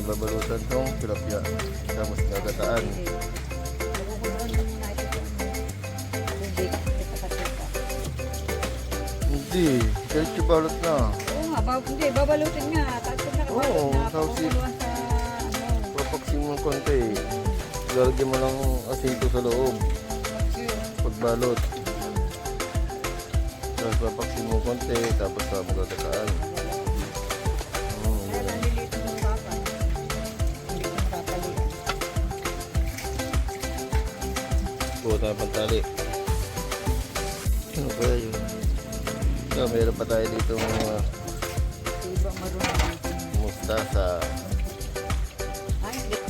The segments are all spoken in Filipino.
Ayan, babalutan tong tilapia. Tapos ito. Hindi, yung balot na. Oo nga, bab hindi, babalutin nga. Tapos nakabalot Oo, na, sa ano. Papaksin mo ng konti. Lalagyan mo lang asito sa loob. Pagbalot. Tapos papaksin mo konti, tapos sa magagataan. Buo tayo pang tali. Ano kaya yun? So, meron pa tayo dito mga mustasa. Hindi.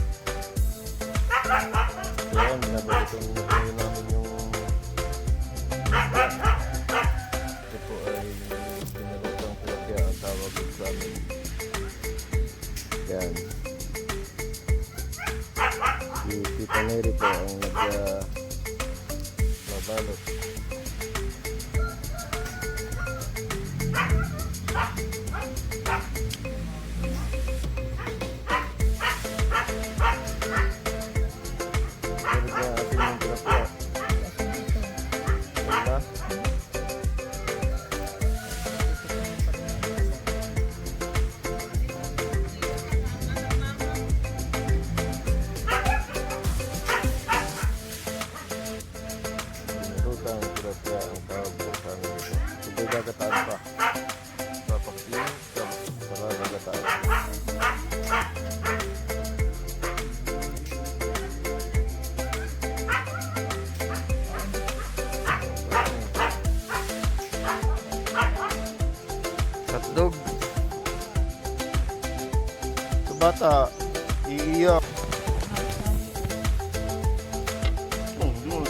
Yan, binabalutong na po yun namin yung ito po ay binalutang tilapia ang tawag sa amin. Yan. Si Tita Mary po ang nag uh, Valeu. Ito gagataan pa. Papaksin, tapos para gagataan. Hotdog. Sa bata, iiyak. Oh, di mo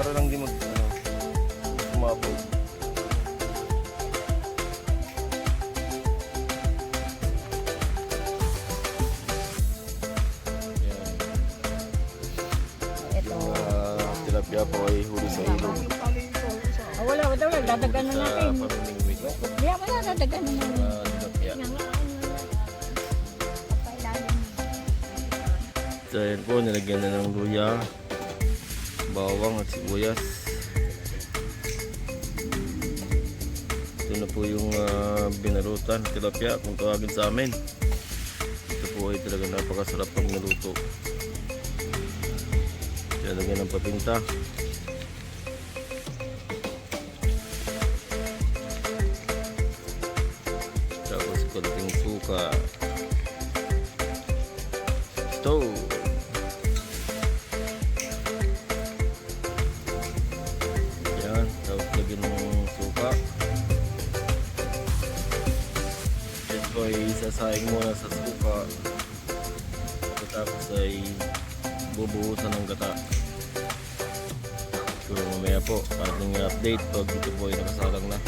para lang di mag, ano, sumabog. Yan. Ito. Ah, tilapia po ay huli sa ilog. Ah, wala, wala, wala. Dadagan na Sa natin. pamimingwit. Kaya wala, dadagan na natin. Ah, tilapia. So ayan po, nilagyan na ng luya, bawang at sibuyas. Ito na po yung ah, binarutan, tilapia kung tawagin sa amin. Ito po ay talaga napakasarap pag naluto. Kaya lagyan ng patinta. Tapos konting suka. Isasaing muna sa suka. Tapos ay bubuhusan ng gata. So mamaya po, ating update pag ito po ay nakasalang na.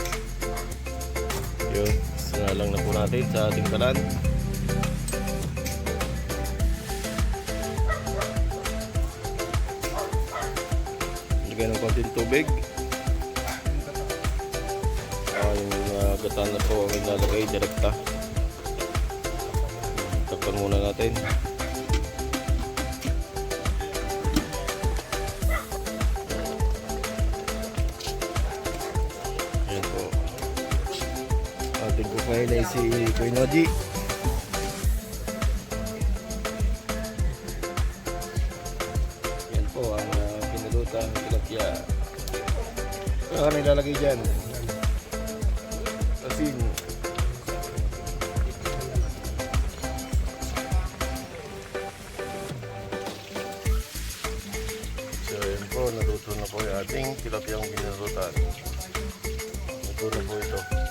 Yun, sinalang na po natin sa ating kalan. Lagyan ng konting tubig. Ah, yung uh, gata na po ang ilalagay direkta. Takpan muna natin. Ayan po. Ating kukain ay si Kuy Noji. Yan po ang uh, pinulutang tilapia. Ano nilalagay dyan? Asin. So natin que binaso tayo. Ito na po.